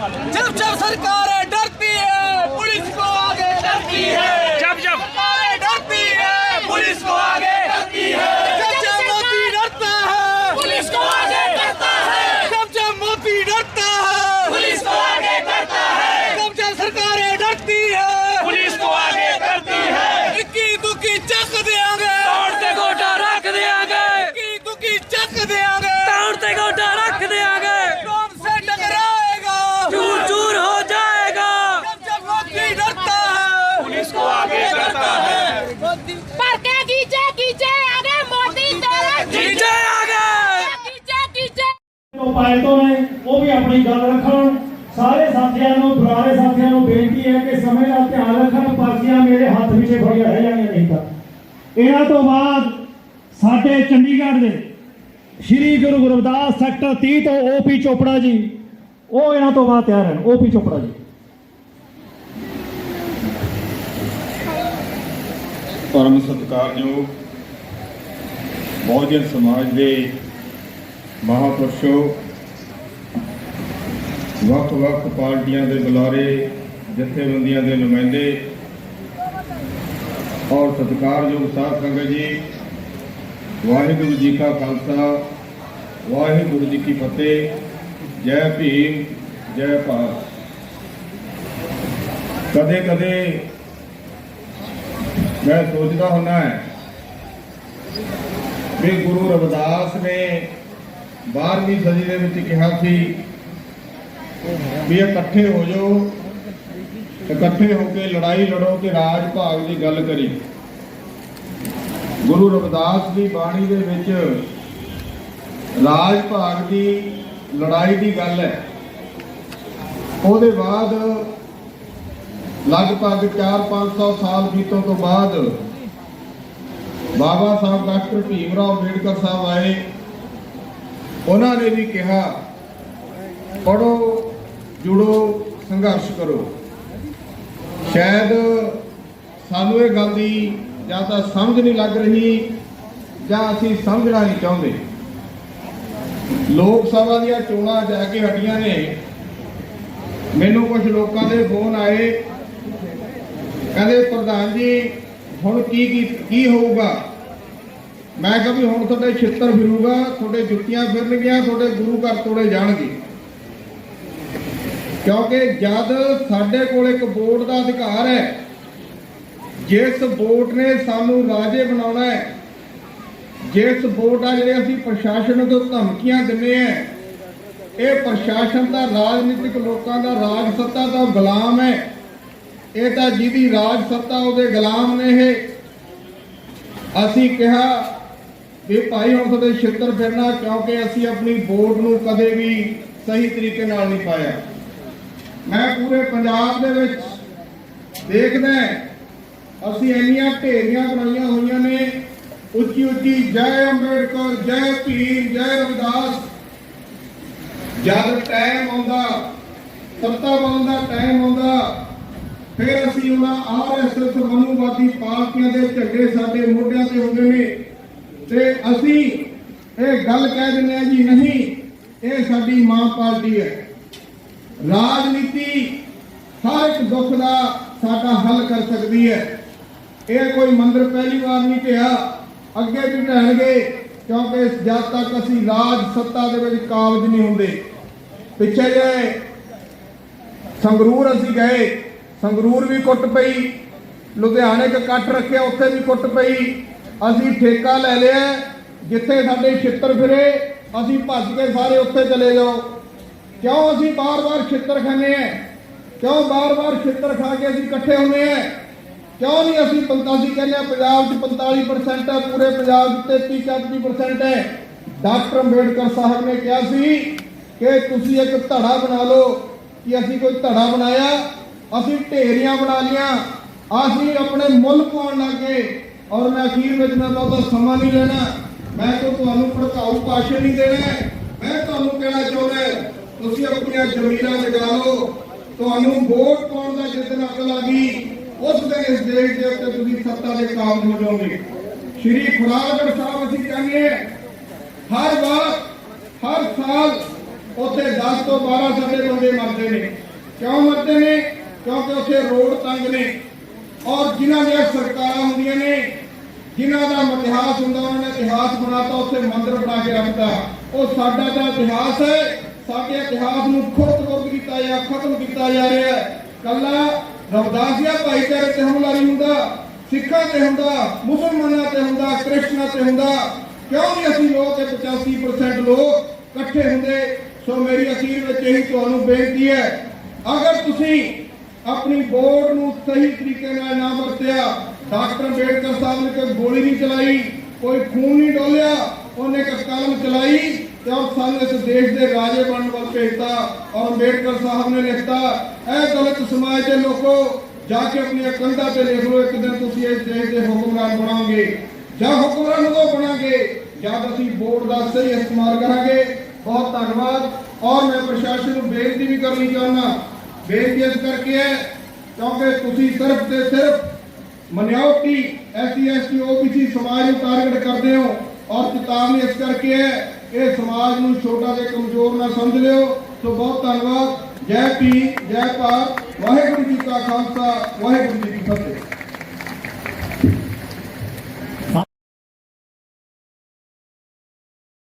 जब जब सरकारें डरती है पुलिस को आगे डरती है जब जब सरकारें डरती है पुलिस को आगे डरती है जब जब मोदी डरता है पुलिस को आगे करता है जब जब मोदी डरता है पुलिस को आगे करता है जब जब सरकारें डरती है पुलिस को आगे करती है इक्की दुखी चक देंगे तोड़ ते गोटा रख देंगे इक्की दुखी चक देंगे ਪਾਏ ਤੋਂ ਨੇ ਉਹ ਵੀ ਆਪਣੀ ਗੱਲ ਰੱਖਣ। ਸਾਰੇ ਸਾਥੀਆਂ ਨੂੰ ਦੁਆਰੇ ਸਾਥੀਆਂ ਨੂੰ ਬੇਨਤੀ ਹੈ ਕਿ ਸਮੇਂ ਦਾ ਧਿਆਨ ਰੱਖਣ, ਪਰਚੀਆਂ ਮੇਰੇ ਹੱਥ ਵਿੱਚ ਫੜੀਆਂ ਰਹਿ ਜਾਣੀਆਂ ਨਹੀਂ ਤਾਂ। ਇਹਨਾਂ ਤੋਂ ਬਾਅਦ ਸਾਡੇ ਚੰਡੀਗੜ੍ਹ ਦੇ ਸ਼੍ਰੀ ਗੁਰੂ ਗੁਰਦਾਸ ਸੈਕਟਰ 30 ਤੋਂ ਓਪੀ ਚੋਪੜਾ ਜੀ, ਉਹ ਇਹਨਾਂ ਤੋਂ ਬਾਅਦ ਤਿਆਰ ਹਨ ਓਪੀ ਚੋਪੜਾ ਜੀ। ਪਰਮ ਸਤਿਕਾਰਯੋਗ, ਬਹੁਜਨ ਸਮਾਜ ਦੇ ਮਹਾਪੁਰਸ਼ੋ ਵੱਖ-ਵੱਖ ਪਾਰਟੀਆਂ ਦੇ ਬੁਲਾਰੇ, ਜਥੇਬੰਦੀਆਂ ਦੇ ਨੁਮਾਇੰਦੇ ਔਰ ਸਤਿਕਾਰਯੋਗ ਸਾਧ ਸੰਗਤ ਜੀ, ਵਾਹਿਗੁਰੂ ਜੀ ਕਾ ਖਾਲਸਾ, ਵਾਹਿਗੁਰੂ ਜੀ ਕੀ ਫਤਿਹ, ਜੈ ਭੀਮ, ਜੈ ਭਾਰਤ। ਕਦੇ ਕਦੇ ਮੈਂ ਸੋਚਦਾ ਹੁੰਦਾ ਹੈ ਵੀ ਗੁਰੂ ਰਵਿਦਾਸ ਨੇ 12ਵੀਂ ਸਦੀ ਦੇ ਵਿੱਚ ਕਿਹਾ ਸੀ ਵੀ ਇਕੱਠੇ ਹੋ ਜਾਓ, ਇਕੱਠੇ ਹੋ ਕੇ ਲੜਾਈ ਲੜੋ ਤੇ ਰਾਜ ਭਾਗ ਦੀ ਗੱਲ ਕਰੀ। ਗੁਰੂ ਰਵਿਦਾਸ ਦੀ ਬਾਣੀ ਦੇ ਵਿੱਚ ਰਾਜ ਭਾਗ ਦੀ ਲੜਾਈ ਦੀ ਗੱਲ ਹੈ। ਉਹਦੇ ਬਾਅਦ ਲਗਭਗ 4-500 ਸਾਲ ਬੀਤਣ ਤੋਂ ਬਾਅਦ ਬਾਬਾ ਸਾਹਿਬ ਡਾਕਟਰ ਭੀਮ ਰਾਓ ਅੰਬੇਡਕਰ ਸਾਹਿਬ ਆਏ। ਉਹਨਾਂ ਨੇ ਵੀ ਕਿਹਾ ਪੜੋ ਜੁੜੋ, ਸੰਘਰਸ਼ ਕਰੋ। ਸ਼ਾਇਦ ਸਾਨੂੰ ਇਹ ਗੱਲ ਦੀ ਜਾਂ ਤਾਂ ਸਮਝ ਨਹੀਂ ਲੱਗ ਰਹੀ ਜਾਂ ਅਸੀਂ ਸਮਝਣਾ ਨਹੀਂ ਚਾਹੁੰਦੇ। ਲੋਕ ਸਭਾ ਦੀਆਂ ਚੋਣਾਂ ਜਾ ਕੇ ਹਟੀਆਂ ਨੇ। ਮੈਨੂੰ ਕੁਝ ਲੋਕਾਂ ਦੇ ਫੋਨ ਆਏ। ਕਹਿੰਦੇ, ਪ੍ਰਧਾਨ ਜੀ, ਹੁਣ ਕੀ ਕੀ ਕੀ ਹੋਊਗਾ? ਮੈਂ ਕਿਹਾ ਵੀ ਹੁਣ ਤੁਹਾਡੇ ਛਿੱਤਰ ਫਿਰੂਗਾ, ਤੁਹਾਡੇ ਜੁੱਤੀਆਂ ਫਿਰਨਗੀਆਂ, ਤੁਹਾਡੇ ਗੁਰੂ ਘਰ ਤੋੜੇ ਜਾਣਗੇ। ਕਿਉਂਕਿ ਜਦ ਸਾਡੇ ਕੋਲ ਇੱਕ ਵੋਟ ਦਾ ਅਧਿਕਾਰ ਹੈ, ਜਿਸ ਵੋਟ ਨੇ ਸਾਨੂੰ ਰਾਜੇ ਬਣਾਉਣਾ ਹੈ, ਜਿਸ ਵੋਟ ਆ ਜਿਹੜੇ ਅਸੀਂ ਪ੍ਰਸ਼ਾਸਨ ਤੋਂ ਧਮਕੀਆਂ ਦਿੰਨੇ ਆ ਇਹ ਪ੍ਰਸ਼ਾਸਨ ਦਾ, ਰਾਜਨੀਤਿਕ ਲੋਕਾਂ ਦਾ, ਰਾਜ ਸੱਤਾ ਦਾ ਗੁਲਾਮ ਹੈ। ਇਹ ਤਾਂ ਜਿਹਦੀ ਰਾਜ ਸੱਤਾ ਉਹਦੇ ਗੁਲਾਮ ਨੇ ਇਹ। ਅਸੀਂ ਕਿਹਾ ਵੀ ਭਾਈ ਹੁਣ ਤੁਹਾਡੇ ਛਿੱਤਰ ਫਿਰਨਾ, ਕਿਉਂਕਿ ਅਸੀਂ ਆਪਣੀ ਵੋਟ ਨੂੰ ਕਦੇ ਵੀ ਸਹੀ ਤਰੀਕੇ ਨਾਲ ਨਹੀਂ ਪਾਇਆ। ਮੈਂ ਪੂਰੇ ਪੰਜਾਬ ਦੇ ਵਿੱਚ ਦੇਖਦਾ ਅਸੀਂ ਇੰਨੀਆਂ ਢੇਰੀਆਂ ਬਣਾਈਆਂ ਹੋਈਆਂ ਨੇ। ਉੱਚੀ ਉੱਚੀ ਜੈ ਅੰਬੇਡਕਰ, ਜੈ ਭੀਮ, ਜੈ ਰਵਿਦਾਸ। ਜਦ ਟਾਈਮ ਆਉਂਦਾ, ਸੱਤਾ ਬਣਨ ਦਾ ਟਾਈਮ ਆਉਂਦਾ, ਫਿਰ ਅਸੀਂ ਉਹਨਾਂ ਆਰਐਸਐਸ ਮਨੂਵਾਦੀ ਪਾਰਟੀਆਂ ਦੇ ਝੰਡੇ ਸਾਡੇ ਮੋਢਿਆਂ ਤੇ ਹੁੰਦੇ ਨੇ। ਤੇ ਅਸੀਂ ਇਹ ਗੱਲ ਕਹਿ ਦਿੰਦੇ ਆ ਜੀ, ਨਹੀਂ, ਇਹ ਸਾਡੀ ਮਾਂ ਪਾਰਟੀ ਹੈ। ਰਾਜਨੀਤੀ ਹਰ ਇੱਕ ਦੁੱਖ ਦਾ ਸਾਡਾ ਹੱਲ ਕਰ ਸਕਦੀ ਹੈ। ਇਹ ਕੋਈ ਮੰਦਰ ਪਹਿਲੀ ਵਾਰ ਨਹੀਂ ਢਿਆ ਅੱਗੇ ਵੀ ਢਹਿਣਗੇ, ਕਿਉਂਕਿ ਜਦ ਤੱਕ ਅਸੀਂ ਰਾਜ ਸੱਤਾ ਦੇ ਵਿੱਚ ਕਾਬਜ ਨਹੀਂ ਹੁੰਦੇ। ਪਿੱਛੇ ਜੇ ਸੰਗਰੂਰ ਅਸੀਂ ਗਏ, ਸੰਗਰੂਰ ਵੀ ਕੁੱਟ ਪਈ, ਲੁਧਿਆਣੇ ਇੱਕ ਇਕੱਠ ਰੱਖਿਆ, ਉੱਥੇ ਵੀ ਕੁੱਟ ਪਈ। ਅਸੀਂ ਠੇਕਾ ਲੈ ਲਿਆ, ਜਿੱਥੇ ਸਾਡੇ ਛਿੱਤਰ ਫਿਰੇ, ਅਸੀਂ ਭੱਜ ਕੇ ਸਾਰੇ ਉੱਥੇ ਚਲੇ ਜਾਓ। ਕਿਉਂ ਅਸੀਂ ਬਾਰ-ਬਾਰ ਛਿੱਤਰ ਖਾਂਦੇ ਆ ਕਿਉਂ ਬਾਰ-ਬਾਰ ਛਿੱਤਰ ਖਾ ਕੇ ਅਸੀਂ ਇਕੱਠੇ ਹੁੰਦੇ ਆ ਕਿਉਂ ਨਹੀਂ ਅਸੀਂ 45 ਕਹਿੰਦੇ ਆ ਪੰਜਾਬ 'ਚ 45% ਹੈ, ਪੂਰੇ ਪੰਜਾਬ 'ਚ 33% ਹੈ? ਡਾਕਟਰ ਅੰਬੇਡਕਰ ਸਾਹਿਬ ਨੇ ਕਿਹਾ ਸੀ ਕਿ ਤੁਸੀਂ ਇੱਕ ਧੜਾ ਬਣਾ ਲਓ, ਕਿ ਅਸੀਂ ਕੋਈ ਧੜਾ ਬਣਾਇਆ, ਅਸੀਂ ਢੇਰੀਆਂ ਬਣਾ ਲੀਆਂ ਅਸੀਂ ਆਪਣੇ ਮੁੱਲ ਪਾਉਣ ਲੱਗੇ ਔਰ ਮੈਂ ਅਖੀਰ ਵਿੱਚ ਮੈਂ ਬਹੁਤਾ ਸਮਾਂ ਨਹੀਂ ਲੈਣਾ। ਮੈਂ ਤਾਂ ਤੁਹਾਨੂੰ ਭੜਕਾਊ ਭਾਸ਼ਣ ਨਹੀਂ ਦੇਣਾ ਮੈਂ ਤੁਹਾਨੂੰ ਕਹਿਣਾ ਚਾਹੁੰਦਾ ਤੁਸੀਂ ਆਪਣੀਆਂ ਜ਼ਮੀਨਾਂ ਜਗਾ ਲਓ। ਤੁਹਾਨੂੰ ਵੋਟ ਪਾਉਣ ਦਾ ਜਿਸ ਦਿਨ ਅਕਲ ਆ ਗਈ, ਉਸ ਦਿਨ ਇਸ ਦੇਸ਼ ਦੇ ਉੱਤੇ ਤੁਸੀਂ ਸੱਤਾ ਦੇ ਕਾਬਜ ਹੋ ਜਾਓਗੇ। ਸ਼੍ਰੀ ਖੁਰਾਗੜ ਸਾਹਿਬ ਅਸੀਂ ਕਹਿੰਦੇ ਹਰ ਵਾਰ, ਹਰ ਸਾਲ ਉੱਥੇ 10 ਤੋਂ 12 ਸਾਡੇ ਬੰਦੇ ਮਰਦੇ ਨੇ। ਕਿਉਂ ਮਰਦੇ ਨੇ? ਕਿਉਂਕਿ ਉੱਥੇ ਰੋਡ ਤੰਗ ਨੇ। ਔਰ ਜਿਨ੍ਹਾਂ ਦੀਆਂ ਸਰਕਾਰਾਂ ਹੁੰਦੀਆਂ ਨੇ, ਜਿਨ੍ਹਾਂ ਦਾ ਇਤਿਹਾਸ ਹੁੰਦਾ, ਉਹਨਾਂ ਨੇ ਇਤਿਹਾਸ ਬਣਾਤਾ, ਉੱਥੇ ਮੰਦਿਰ ਬਣਾ ਕੇ ਰੱਖਤਾ। ਉਹ ਸਾਡਾ ਦਾ ਇਤਿਹਾਸ ਹੈ। ਸਾਡੇ ਇਤਿਹਾਸ ਨੂੰ ਖੁਰਦ-ਖੁਰਦ ਕੀਤਾ ਜਾਂ, ਖਤਮ ਕੀਤਾ ਜਾ ਰਿਹਾ ਹੈ। ਕੱਲਾ ਰਵਦਾਸੀਆ ਭਾਈਚਾਰੇ ਤੇ ਹਮਲਾ ਨਹੀਂ ਹੁੰਦਾ, ਸਿੱਖਾਂ ਤੇ ਹੁੰਦਾ, ਮੁਸਲਮਾਨਾਂ ਤੇ ਹੁੰਦਾ ਕ੍ਰਿਸਚਨਾਂ ਤੇ ਹੁੰਦਾ। ਕਿਉਂ ਨਹੀਂ ਅਸੀਂ ਲੋਕ ਇਹ 85% ਲੋਕ ਇਕੱਠੇ ਹੁੰਦੇ? ਸੋ ਮੇਰੀ ਅਖੀਰ ਵਿੱਚ ਇਹੀ ਤੁਹਾਨੂੰ ਬੇਨਤੀ ਹੈ, ਅਗਰ ਤੁਸੀਂ ਆਪਣੀ ਵੋਟ ਨੂੰ ਸਹੀ ਤਰੀਕੇ ਨਾਲ ਨਾ ਵਰਤਿਆ, ਡਾਕਟਰ ਅੰਬੇਡਕਰ ਸਾਹਿਬ ਨੇ ਕੋਈ ਗੋਲੀ ਨਹੀਂ ਚਲਾਈ, ਕੋਈ ਖੂਨ ਨਹੀਂ ਡੋਲਿਆ, ਉਹਨੇ ਇੱਕ ਕਲਮ ਚਲਾਈ ਤੇ ਉਹ ਸਾਨੂੰ ਇਸ ਦੇਸ਼ ਦੇ ਰਾਜੇ ਬਣਨ ਵੱਲ ਭੇਜਤਾ, ਔਰ ਅੰਬੇਡਕਰ ਸਾਹਿਬ ਨੇ ਲਿਖਤਾ ਇਹ ਦਲਿਤ ਸਮਾਜ ਦੇ ਲੋਕੋ, ਜਾ ਕੇ ਆਪਣੀਆਂ ਕੰਧਾਂ ਤੇ ਲਿਖ ਲਓ, ਇੱਕ ਦਿਨ ਤੁਸੀਂ ਇਸ ਦੇਸ਼ ਦੇ ਹੁਕਮਰਾਨ ਜਾਂ ਹੁਕਮਰਾਨ ਉਦੋਂ ਬਣਾਂਗੇ, ਜਦ ਅਸੀਂ ਵੋਟ ਦਾ ਸਹੀ ਇਸਤੇਮਾਲ ਕਰਾਂਗੇ। ਬਹੁਤ ਧੰਨਵਾਦ। ਔਰ ਮੈਂ ਪ੍ਰਸ਼ਾਸਨ ਨੂੰ ਬੇਨਤੀ ਵੀ ਕਰਨੀ ਚਾਹੁੰਦਾ, ਬੇਨਤੀ ਇਸ ਕਰਕੇ ਹੈ, ਕਿਉਂਕਿ ਤੁਸੀਂ ਸਿਰਫ ਤੇ ਸਿਰਫ ਮਨਿਆਉਟੀ ਐਸਸੀ ਐਸਟੀ ਓਬੀਸੀ ਸਮਾਜ ਨੂੰ ਟਾਰਗੇਟ ਕਰਦੇ ਹੋ, ਔਰ ਚੇਤਾਵਨੀ ਇਸ ਕਰਕੇ ਹੈ ਇਹ ਸਮਾਜ ਨੂੰ ਛੋਟਾ ਤੇ ਕਮਜ਼ੋਰ ਨਾ ਸਮਝ ਲਿਓ। ਸੋ ਬਹੁਤ ਧੰਨਵਾਦ। ਜੈ ਪੀ ਜੈ ਭਾਰਤ। ਵਾਹਿਗੁਰੂ ਜੀ ਕਾ ਖਾਲਸਾ, ਵਾਹਿਗੁਰੂ ਜੀ ਕੀ ਫਤਿਹ।